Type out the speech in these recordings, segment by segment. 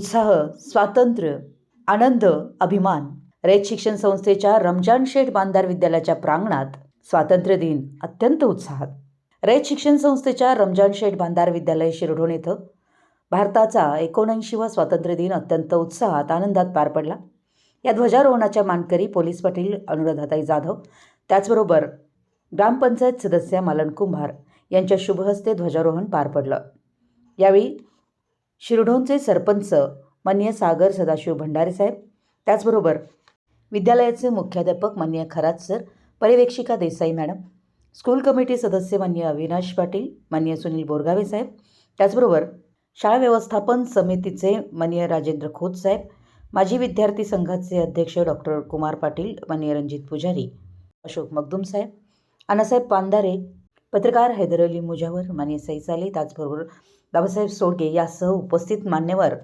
उत्साह स्वातंत्र्य आनंद अभिमान. रयत शिक्षण संस्थेच्या रमजान शेठ बांधार विद्यालयाच्या प्रांगणात स्वातंत्र्य दिन अत्यंत उत्साहात. रयत शिक्षण संस्थेच्या रमजान शेठ बांधार विद्यालय शिरढोण येथे भारताचा एकोणऐंशीवा स्वातंत्र्य दिन अत्यंत उत्साहात आनंदात पार पडला. या ध्वजारोहणाच्या मानकरी पोलीस पाटील अनुराधाताई जाधव त्याचबरोबर ग्रामपंचायत सदस्य मलन कुंभार यांच्या शुभहस्ते ध्वजारोहण पार पडलं. यावेळी शिरढोणचे सरपंच मान्य सागर सदाशिव भंडारे साहेब. त्याचबरोबर विद्यालयाचे मुख्याध्यापक मान्य खरात सर पर्यवेक्षिका देसाई मॅडम स्कूल कमिटी सदस्य मान्य अविनाश पाटील मान्य सुनील बोरगावे साहेब. त्याचबरोबर शाळा व्यवस्थापन समितीचे मान्य राजेंद्र खोत साहेब माजी विद्यार्थी संघाचे अध्यक्ष डॉक्टर कुमार पाटील मान्य रणजित पुजारी अशोक मगदुम साहेब अण्णासाहेब पांधारे पत्रकार हैदर अली मुजावर मान्य सैसाले त्याचबरोबर बाबासाहेब सोडगे यासह उपस्थित मान्यवर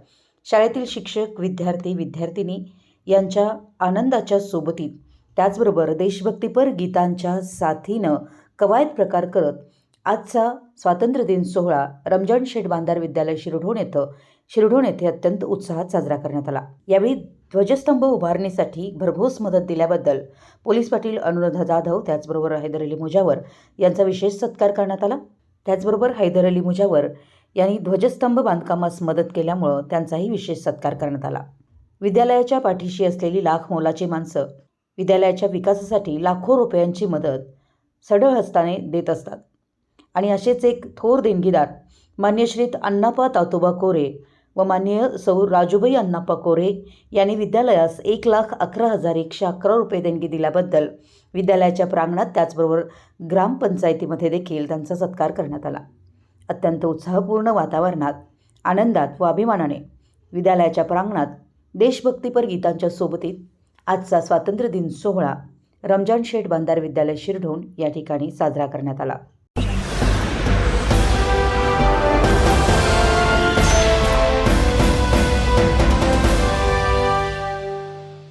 शाळेतील शिक्षक विद्यार्थी विद्यार्थिनी यांच्या आनंदाच्या सोबतीत त्याचबरोबर देशभक्तीपर गीतांच्या साथीनं कवायत प्रकार करत आजचा स्वातंत्र्य दिन सोहळा रमजान शेठ बांधार विद्यालय शिरढोण येथं शिरढोण येथे अत्यंत उत्साहात साजरा करण्यात आला. यावेळी ध्वजस्तंभ उभारणीसाठी भरघोस मदत दिल्याबद्दल पोलीस पाटील अनुराधा जाधव त्याचबरोबर हैदर अली मुजावर यांचा विशेष सत्कार करण्यात आला. त्याचबरोबर हैदर अली मुजावर यांनी ध्वजस्तंभ बांधकामास मदत केल्यामुळं त्यांचाही विशेष सत्कार करण्यात आला. विद्यालयाच्या पाठीशी असलेली लाख मोलाची माणसं विद्यालयाच्या विकासासाठी लाखो रुपयांची मदत सढळ हस्ताने देत असतात. आणि असेच एक थोर देणगीदार मान्यश्रीत अण्णापा तातोबा कोरे व मान्य सौ राजूबाई अण्णाप्पा कोरे यांनी विद्यालयास एक लाख अकरा हजार एकशे अकरा रुपये देणगी दिल्याबद्दल विद्यालयाच्या प्रांगणात त्याचबरोबर ग्रामपंचायतीमध्ये देखील त्यांचा सत्कार करण्यात आला. अत्यंत उत्साहपूर्ण वातावरणात आनंदात व अभिमानाने विद्यालयाच्या प्रांगणात देशभक्तीपर गीतांच्या सोबतीत आजचा स्वातंत्र्य दिन सोहळा रमजान शेठ बांधार विद्यालय शिरढोण या ठिकाणी साजरा करण्यात आला.